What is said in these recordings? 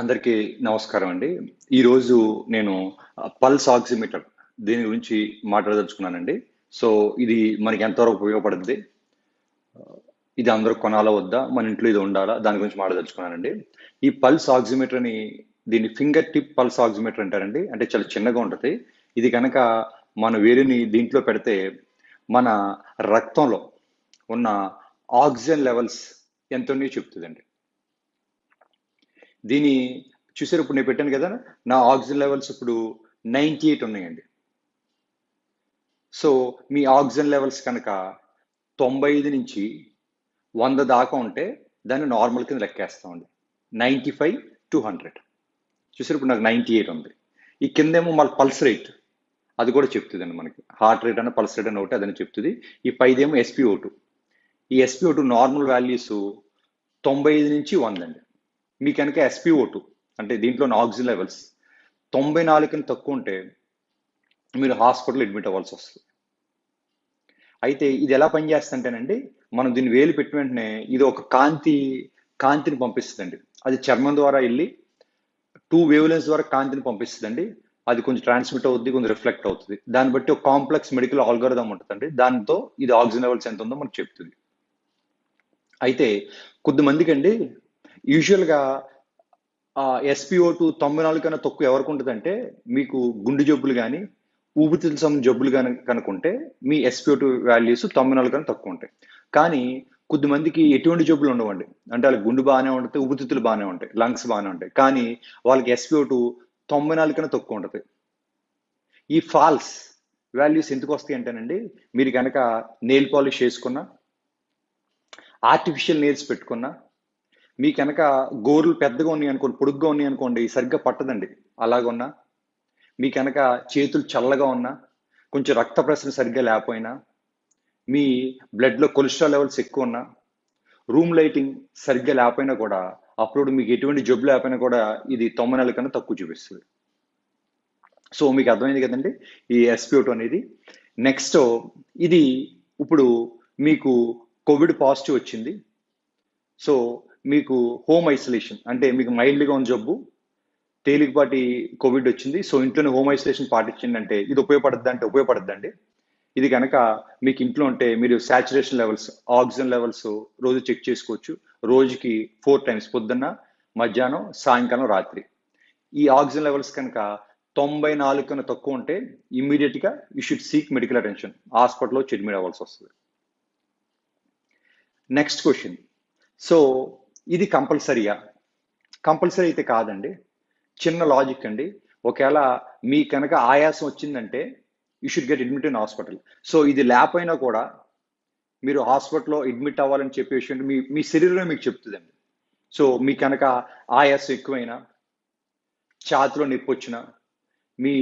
అందరికీ నమస్కారం అండి. ఈరోజు నేను పల్స్ ఆక్సిమీటర్ దీని గురించి మాట్లాడదలుచుకున్నానండి. సో ఇది మనకి ఎంతవరకు ఉపయోగపడుతుంది ఇది అందరూ కొనాలా వద్దా? మన ఇంట్లో ఇది ఉండాలా? దాని గురించి మాట్లాడదలుచుకున్నానండి. ఈ పల్స్ ఆక్సిమీటర్ని దీన్ని ఫింగర్ టిప్ పల్స్ ఆక్సిమీటర్ అంటారండి. అంటే చాలా చిన్నగా ఉంటుంది. ఇది కనుక మన వేరుని దీంట్లో పెడితే మన రక్తంలో ఉన్న ఆక్సిజన్ లెవెల్స్ ఎంత ఉన్నాయో చెప్తుందండి. దీని చూసారు ఇప్పుడు నేను పెట్టాను కదా నా ఆక్సిజన్ లెవెల్స్ ఇప్పుడు నైంటీ ఎయిట్ ఉన్నాయండి. సో మీ ఆక్సిజన్ లెవెల్స్ కనుక తొంభై ఐదు నుంచి వంద దాకా ఉంటే దాన్ని నార్మల్ కింద లెక్కేస్తామండి. Ninety five to hundred. చూసారు ఇప్పుడు నాకు నైంటీ ఎయిట్ ఉంది. ఈ కిందేమో మళ్ళీ పల్స్ రేట్. అది కూడా చెప్తుందండి మనకి. హార్ట్ రేట్ అన్న పల్స్ రేట్ అని ఒకటి అదని చెప్తుంది. ఈ పైదేమో ఎస్పీఓ టూ ఈ ఎస్పీఓ టూ నార్మల్ వాల్యూస్ తొంభై ఐదు నుంచి వంద అండి మీ కనుక ఎస్పీఓ టూ అంటే దీంట్లో ఆక్సిజన్ లెవెల్స్ తొంభై నాలుగు తక్కువ ఉంటే మీరు హాస్పిటల్ అడ్మిట్ అవ్వాల్సి వస్తుంది. అయితే ఇది ఎలా పనిచేస్తుంటేనండి మనం దీన్ని వేలు పెట్టిన వెంటనే ఇది ఒక కాంతి కాంతిని పంపిస్తుందండి. అది చర్మం ద్వారా వెళ్ళి టూ వేవ్లెన్స్ ద్వారా కాంతిని పంపిస్తుందండి. అది కొంచెం ట్రాన్స్మిట్ అవుతుంది కొంచెం రిఫ్లెక్ట్ అవుతుంది దాన్ని బట్టి ఒక కాంప్లెక్స్ మెడికల్ ఆల్గరిథం ఉంటుందండి. దాంతో ఇది ఆక్సిజన్ లెవెల్స్ ఎంత ఉందో మనకు చెప్తుంది. అయితే కొద్దిమందికి అండి యూజువల్గా ఎస్పీఓ టూ తొంభై నాలుగు కన్నా తక్కువ ఎవరికి ఉంటుందంటే మీకు గుండె జబ్బులు కానీ ఊపిరితిత్తుల సంబంధం జబ్బులు కానీ కనుకుంటే మీ S P O two values తొంభై నాలుగు కన్నా తక్కువ ఉంటాయి. కానీ కొద్దిమందికి ఎటువంటి జబ్బులు ఉండవండి. అంటే వాళ్ళకి గుండు బాగానే ఉంటుంది ఊపిరితిత్తులు బాగానే ఉంటాయి లంగ్స్ బాగానే ఉంటాయి. కానీ వాళ్ళకి ఎస్పీఓ టూ తొంభై నాలుగు కన్నా తక్కువ ఉంటుంది. ఈ ఫాల్స్ వాల్యూస్ ఎందుకు వస్తాయి అంటేనండి మీరు కనుక నెయిల్ పాలిష్ చేసుకున్నా ఆర్టిఫిషియల్ నెయిల్స్ పెట్టుకున్నా మీ కనుక గోర్లు పెద్దగా ఉన్నాయి అనుకోండి పొడుగ్గా ఉన్నాయి అనుకోండి సరిగ్గా పట్టదండి. అలాగున్నా మీ కనుక చేతులు చల్లగా ఉన్నా కొంచెం రక్త ప్రసరణ సరిగ్గా లేకపోయినా మీ బ్లడ్లో కొలెస్ట్రాల్ లెవెల్స్ ఎక్కువ ఉన్నా రూమ్ లైటింగ్ సరిగ్గా లేకపోయినా కూడా అప్పుడు మీకు ఎటువంటి జబ్బు లేకపోయినా కూడా ఇది తొమ్మిది నెలల కన్నా తక్కువ చూపిస్తుంది. సో మీకు అర్థమైంది కదండి? ఈ ఎస్పీఓటో అనేది. నెక్స్ట్ ఇది ఇప్పుడు మీకు కోవిడ్ పాజిటివ్ వచ్చింది. సో మీకు హోమ్ ఐసోలేషన్ అంటే మీకు మైల్డ్గా ఉన్న జబ్బు తేలికపాటి కోవిడ్ వచ్చింది. సో ఇంట్లోనే హోమ్ ఐసోలేషన్ పాటించండి అంటే ఇది ఉపయోగపడద్దు అంటే ఉపయోగపడుద్దండి. ఇది కనుక మీకు ఇంట్లో ఉంటే మీరు శాచురేషన్ లెవెల్స్ ఆక్సిజన్ లెవెల్స్ రోజు చెక్ చేసుకోవచ్చు. రోజుకి ఫోర్ టైమ్స్ పొద్దున్న మధ్యాహ్నం సాయంకాలం రాత్రి. ఈ ఆక్సిజన్ లెవెల్స్ కనుక తొంభై నాలుగు కన్నా తక్కువ ఉంటే ఇమ్మీడియట్గా you should seek medical attention హాస్పిటల్లో అడ్మిట్ అవ్వాల్సి వస్తుంది. నెక్స్ట్ క్వశ్చన్ సో ఇది కంపల్సరీయా? కంపల్సరీ అయితే కాదండి. చిన్న లాజిక్ అండి. ఒకవేళ మీ కనుక ఆయాసం వచ్చిందంటే you should get admit in hospital. So ఇది లేకపోయినా కూడా మీరు హాస్పిటల్లో అడ్మిట్ అవ్వాలని చెప్పే విషయం మీ మీ శరీరమే మీకు చెప్తుందండి. సో మీ కనుక ఆయాసం ఎక్కువైనా ఛాతిలో నొప్పి వచ్చినా మీ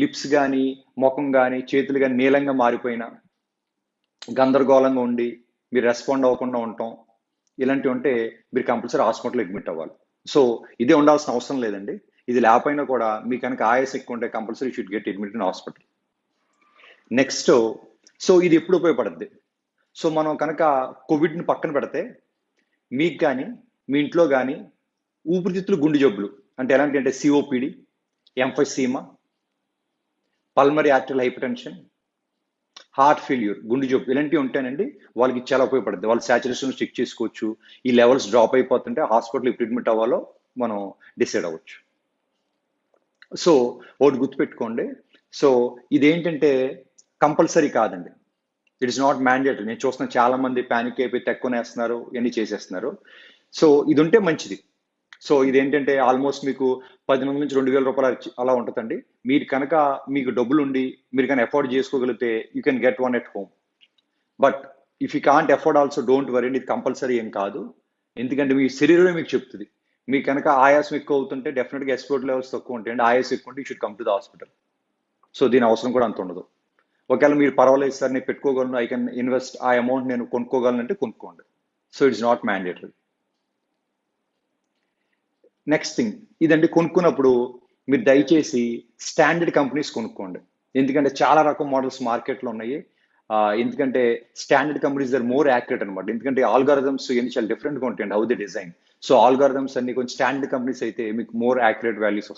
లిప్స్ కానీ ముఖం కానీ చేతులు కానీ నీలంగా మారిపోయినా గందరగోళంగా ఉండి మీరు రెస్పాండ్ అవ్వకుండా ఉంటాం ఇలాంటివి ఉంటే మీరు కంపల్సరీ హాస్పిటల్ అడ్మిట్ అవ్వాలి. సో ఇదే ఉండాల్సిన అవసరం లేదండి. ఇది లేకపోయినా కూడా మీ కనుక ఆయాస్ ఎక్కువ ఉంటే compulsory should get admit in hospital. Next so ఇది ఎప్పుడు ఉపయోగపడుద్ది? సో మనం కనుక కోవిడ్ని పక్కన పెడితే మీకు కానీ మీ ఇంట్లో కానీ ఊపిరితిత్తులు గుండె జబ్బులు అంటే ఎలాంటి అంటే COPD emphysema pulmonary arterial hypertension heart failure గుండె జబ్బు ఇలాంటివి ఉంటాయండి. వాళ్ళకి చాలా ఉపయోగపడుతుంది వాళ్ళు సాచురేషన్ చెక్ చేసుకోవచ్చు. ఈ లెవెల్స్ డ్రాప్ అయిపోతుంటే హాస్పిటల్ ట్రీట్మెంట్ అవ్వాలో మనం డిసైడ్ అవ్వచ్చు. సో ఒకటి గుర్తుపెట్టుకోండి. సో ఇదేంటంటే కంపల్సరీ కాదండి. It is not mandatory. నేను చూస్తున్న చాలా మంది ప్యానిక్ అయిపోయి తెక్కునేస్తున్నారు ఇవన్నీ చేసేస్తున్నారు. సో ఇది ఉంటే మంచిది. సో ఇదేంటంటే ఆల్మోస్ట్ మీకు పద్దెనిమిది నుంచి రెండు వేల రూపాయలు అలా ఉంటుందండి. మీరు కనుక మీకు డబ్బులు ఉండి మీరు కనుక ఎఫోర్డ్ చేసుకోగలిగితే you can get one at home but if you can't afford also don't worry ఇది కంపల్సరీ ఏం కాదు. ఎందుకంటే మీ శరీరమే మీకు చెప్తుంది. మీకు కనుక ఆయాసం ఎక్కువ అవుతుంటే డెఫినెట్గా ఎస్పోర్ట్ లెవెల్స్ తక్కువ ఉంటాయి. అండి ఆయాసం ఎక్కువ ఉంటే you should come to the hospital so దీని అవసరం కూడా అంత ఉండదు. ఒకవేళ మీరు పర్వాలేదు సార్ నేను పెట్టుకోగలను ఐ కెన్ ఇన్వెస్ట్ ఆ అమౌంట్ నేను కొనుక్కోగలను అంటే కొనుక్కోండి. So it's not mandatory next thing ఇదండి కొనుక్కున్నప్పుడు మీరు దయచేసి స్టాండర్డ్ కంపెనీస్ కొనుక్కోండి. ఎందుకంటే చాలా రకం మోడల్స్ మార్కెట్లో ఉన్నాయి. ఎందుకంటే standard companies are more accurate అనమాట ఎందుకంటే ఆల్గారిథమ్స్ ఎన్ని చాలా డిఫరెంట్గా ఉంటాయండి how the design so algorithms అన్ని కొంచెం స్టాండర్డ్ కంపెనీస్ అయితే మీకు మోర్ యాక్యురేట్ వాల్యూస్